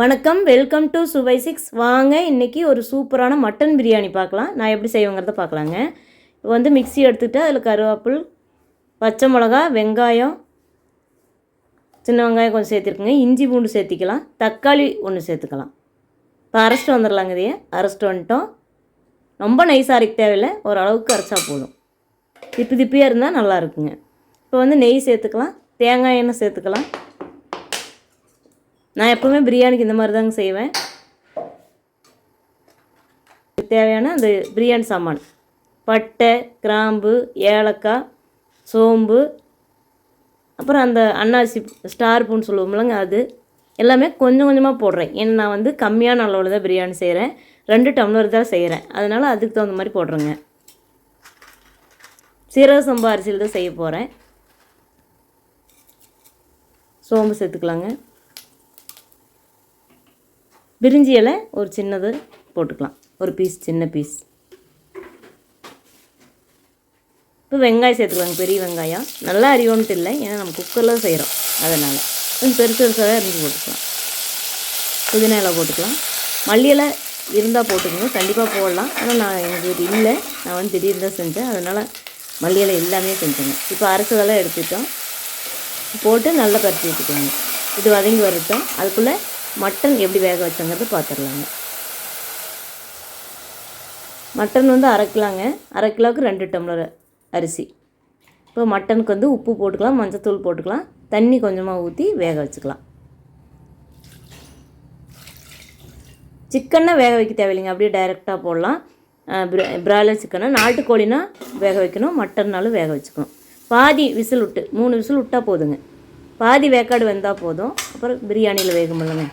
வணக்கம் welcome to சுவை six வாங்க இன்றைக்கி ஒரு சூப்பரான மட்டன் பிரியாணி பார்க்கலாம். நான் எப்படி செய்வேங்கிறத பார்க்கலாங்க. இப்போ வந்து மிக்ஸி எடுத்துகிட்டு அதில் கருவேப்பில் பச்சை மிளகா வெங்காயம் சின்ன வெங்காயம் கொஞ்சம் சேர்த்துருக்குங்க. இஞ்சி பூண்டு சேர்த்திக்கலாம். தக்காளி ஒன்று சேர்த்துக்கலாம். இப்போ அரைச்சிட்டு வந்துடலாங்க இதையே. அரைச்சிட்டு வந்துட்டோம். ரொம்ப நைஸாக அரைக்க தேவையில்லை. ஓரளவுக்கு அரைச்சா போதும். திப்பி திப்பியாக இருந்தால் நல்லா இருக்குங்க. இப்போ வந்து நெய் சேர்த்துக்கலாம். தேங்காய் எண்ணெய் சேர்த்துக்கலாம். நான் எப்போவுமே பிரியாணிக்கு இந்த மாதிரி தாங்க செய்வேன் தேவையான அந்த பிரியாணி சாமான். பட்டை கிராம்பு ஏலக்காய் சோம்பு அப்புறம் அந்த அன்னாசி ஸ்டார் பூன்னு சொல்லுவோம்லங்க அது. எல்லாமே கொஞ்சம் கொஞ்சமாக போடுறேன். ஏன்னா நான் வந்து கம்மியான அளவில் தான் பிரியாணி செய்கிறேன் ரெண்டு டம்ளர் தான் செய்கிறேன் அதனால் அதுக்கு தகுந்த மாதிரி போடுறேங்க. சீரக சம்பா அரிசியில் தான் செய்ய போகிறேன் சோம்பு சேர்த்துக்கலாங்க. பிரிஞ்சி இலை ஒரு சின்னது போட்டுக்கலாம். ஒரு பீஸ் சின்ன பீஸ் இப்போ வெங்காயம் சேர்த்துக்கலாங்க பெரிய வெங்காயம். நல்லா அறிவோன்ட்டு இல்லை ஏன்னா நம்ம குக்கரில் செய்கிறோம் அதனால். கொஞ்சம் பெருசு பெருசாகவே அரிஞ்சு போட்டுக்கலாம். புதினா இலை போட்டுக்கலாம். மல்லி இலை இருந்தால் போட்டுக்கணும் கண்டிப்பாக போடலாம். ஆனால் நான் எனக்கு இது இல்லை. நான் வந்து திடீர்னு தான் செஞ்சேன். அதனால் மல்லி இலை எல்லாமே செஞ்சேங்க. இப்போ அரைச்சதெல்லாம் எடுத்துட்டோம். போட்டு நல்லா பறித்து விட்டுக்கோங்க. இது வதங்கி வரட்டும். அதுக்குள்ளே மட்டன் எப்படி வேக வச்சோங்கிறது பார்த்துடலாங்க மட்டன் வந்து அரை கிலோங்க. அரை கிலோவுக்கு ரெண்டு டம்ளர் அரிசி. இப்போ மட்டனுக்கு வந்து உப்பு போட்டுக்கலாம் மஞ்சத்தூள் போட்டுக்கலாம். தண்ணி கொஞ்சமாக ஊற்றி வேக வச்சுக்கலாம். சிக்கனை வேக வைக்க தேவையில்லைங்க. அப்படியே டைரெக்டாக போடலாம். பிராய்லர் சிக்கனை நாட்டுக்கோழினா வேக வைக்கணும் மட்டன்னாலும் வேக வச்சுக்கணும். பாதி விசில் விட்டு மூணு விசில் விட்டால் போதுங்க. பாதி வேக்காடு வெந்தால் போதும். அப்புறம் பிரியாணியில் வேகும் இல்லைங்க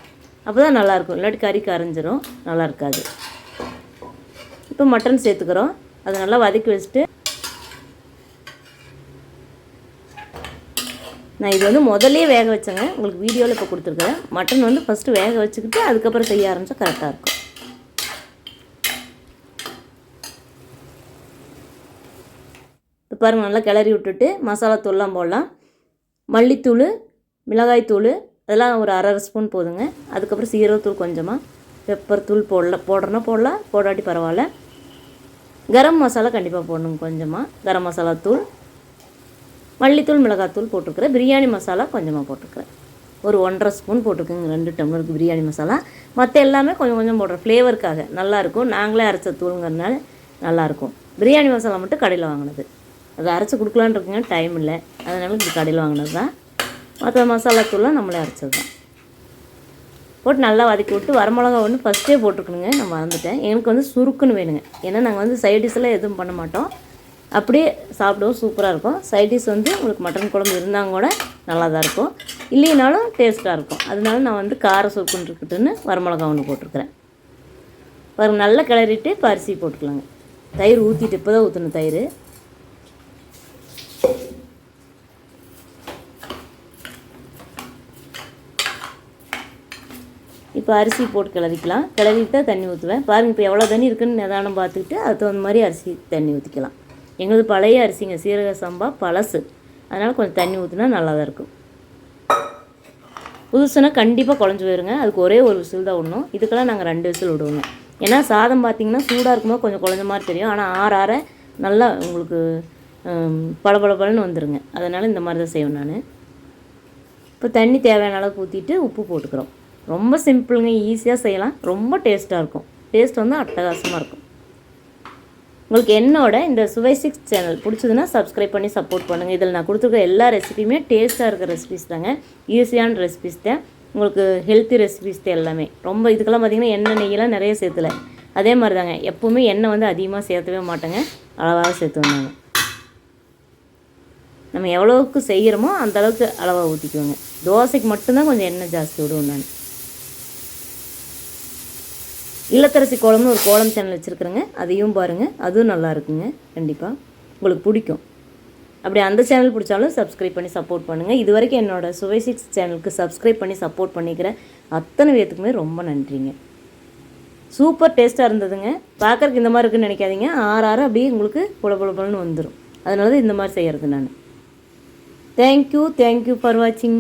அப்போ தான் நல்லாயிருக்கும். இல்லாட்டி கறி கரைஞ்சிரும். நல்லா இருக்காது இப்போ மட்டன் சேர்த்துக்கிறோம். அதை நல்லா வதக்கி வச்சுட்டு நான் இது வந்து முதல்லே வேக வச்சேங்க. உங்களுக்கு வீடியோவில் இப்போ கொடுத்துருக்கேன். மட்டன் வந்து ஃபஸ்ட்டு வேக வச்சுக்கிட்டு அதுக்கப்புறம் செய்ய ஆரம்பித்தா கரெக்டாக இருக்கும். இப்போ பாருங்கள் நல்லா கிளறி விட்டுட்டு மசாலா தூள்லாம் போடலாம். மல்லித்தூள் மிளகாய்த்தூள் அதெல்லாம் ஒரு அரை அரை ஸ்பூன் போதுங்க. அதுக்கப்புறம் சீரகத்தூள் கொஞ்சமாக பெப்பர் தூள் போடல போடுறனா போடலாம் போடாட்டி பரவாயில்ல. கரம் மசாலா கண்டிப்பாக போடணும் கொஞ்சமாக கரம் மசாலா தூள். மல்லித்தூள் மிளகாத்தூள் போட்டிருக்கிறேன். பிரியாணி மசாலா கொஞ்சமாக போட்டிருக்கிறேன். ஒரு ஒன்றரை ஸ்பூன் போட்டிருக்கேங்க ரெண்டு டம்ளருக்கு பிரியாணி மசாலா. மற்ற எல்லாமே கொஞ்சம் கொஞ்சம் போடுறேன். ஃப்ளேவருக்காக நல்லாயிருக்கும் நாங்களே அரைச்ச தூளுங்கிறதுனால நல்லாயிருக்கும் பிரியாணி மசாலா மட்டும் கடையில் வாங்கினது. அது அரைச்சி கொடுக்கலான்னு இருக்குங்க டைம் இல்லை. அதனால இது கடையில் வாங்கினது தான் மற்ற மசாலா தூள்லாம் நம்மளே அரைச்சது தான் போட்டு நல்லா வதக்கி விட்டு வரமிளகா ஒன்று ஃபஸ்ட்டே போட்டுருக்கணுங்க நான் மறந்துட்டேன். எனக்கு வந்து சுருக்குன்னு வேணுங்க. ஏன்னா நாங்கள் வந்து சைட் டிஷ்லாம் எதுவும் பண்ண மாட்டோம். அப்படியே சாப்பிடவும். சூப்பராக இருக்கும். சைட் டிஷ் வந்து உங்களுக்கு மட்டன் குழம்பு இருந்தாங்க கூட நல்லா தான் இருக்கும். இல்லைனாலும் டேஸ்ட்டாக இருக்கும். அதனால நான் வந்து கார சுருக்குன்னு இருக்கட்டுன்னு வரமிளகா ஒன்று போட்டிருக்கிறேன். பாருங்கள் நல்லா கிளறிட்டு இப்போ அரிசி போட்டுக்கலாங்க. தயிர் ஊற்றிட்டு இப்போ தான் ஊற்றணும் தயிர். இப்போ அரிசி போட்டு கிளறிக்கலாம். கிளறிட்டு தான் தண்ணி ஊற்றுவேன் பாருங்கள் இப்போ எவ்வளோ தண்ணி இருக்குன்னு நிதானம் பார்த்துக்கிட்டு அது தகுந்த மாதிரி அரிசி தண்ணி ஊற்றிக்கலாம் எங்களது பழைய அரிசிங்க சீரக சம்பா பழசு. அதனால் கொஞ்சம் தண்ணி ஊற்றினா நல்லா தான் இருக்கும். புதுசுனா கண்டிப்பாக குழஞ்சி போயிருங்க. அதுக்கு ஒரே ஒரு விசில் தான் விடணும். இதுக்கெல்லாம் நாங்கள் ரெண்டு விசில் விடுவோங்க ஏன்னா சாதம் பார்த்திங்கன்னா சூடாக இருக்கும்போது கொஞ்சம் குழஞ்ச மாதிரி தெரியும். ஆனால் ஆற ஆற நல்லா உங்களுக்கு பளபளபளன்னு வந்துடுங்க அதனால் இந்த மாதிரி தான் செய்வேன் நான். இப்போ தண்ணி தேவையான அளவுக்கு ஊற்றிட்டு உப்பு போட்டுக்கிறோம். ரொம்ப சிம்பிளுங்க ஈஸியாக செய்யலாம். ரொம்ப டேஸ்ட்டாக இருக்கும். டேஸ்ட் வந்து அட்டகாசமாக இருக்கும். உங்களுக்கு என்னோட இந்த சுவை சிக்ஸ் சேனல் பிடிச்சதுன்னா சப்ஸ்கிரைப் பண்ணி சப்போர்ட் பண்ணுங்கள் இதில் நான் கொடுத்துருக்க எல்லா ரெசிபியுமே டேஸ்ட்டாக இருக்கிற ரெசிபிஸ் தாங்க. ஈஸியான ரெசிபிஸ் தான். உங்களுக்கு ஹெல்த்தி ரெசிபிஸ் தான் எல்லாமே. ரொம்ப இதுக்கெல்லாம் பார்த்திங்கன்னா எண்ணெய் நெய்யெல்லாம் நிறைய சேர்த்துல. அதே மாதிரி தாங்க. எப்போவுமே எண்ணெய் வந்து அதிகமாக சேர்த்தவே மாட்டேங்க. அளவாக சேர்த்து வந்தாங்க. நம்ம எவ்வளோவுக்கு செய்கிறோமோ அந்தளவுக்கு அளவாக ஊற்றிக்குவோங்க தோசைக்கு மட்டும்தான் கொஞ்சம் எண்ணெய் ஜாஸ்தி விடுவோம் நான். இல்லத்தரசி கோலம்னு ஒரு கோலம் சேனல் வச்சுருக்குறேங்க. அதையும் பாருங்கள் அதுவும் நல்லா இருக்குங்க. கண்டிப்பாக உங்களுக்கு பிடிக்கும். அப்படி அந்த சேனல் பிடிச்சாலும் சப்ஸ்கிரைப் பண்ணி சப்போர்ட் பண்ணுங்கள் இது வரைக்கும் என்னோடய சுவை சிக்ஸ் சேனலுக்கு சப்ஸ்கிரைப் பண்ணி சப்போர்ட் பண்ணிக்கிற அத்தனை பேத்துக்குமே ரொம்ப நன்றிங்க. சூப்பர் டேஸ்ட்டாக இருந்ததுங்க. பார்க்குறக்கு இந்த மாதிரி இருக்குன்னு நினைக்காதீங்க. ஆறு ஆறு அப்படியே உங்களுக்கு புல வந்துடும் அதனால தான் இந்த மாதிரி செய்கிறது நான். தேங்க்யூ தேங்க்யூ ஃபார் வாட்சிங்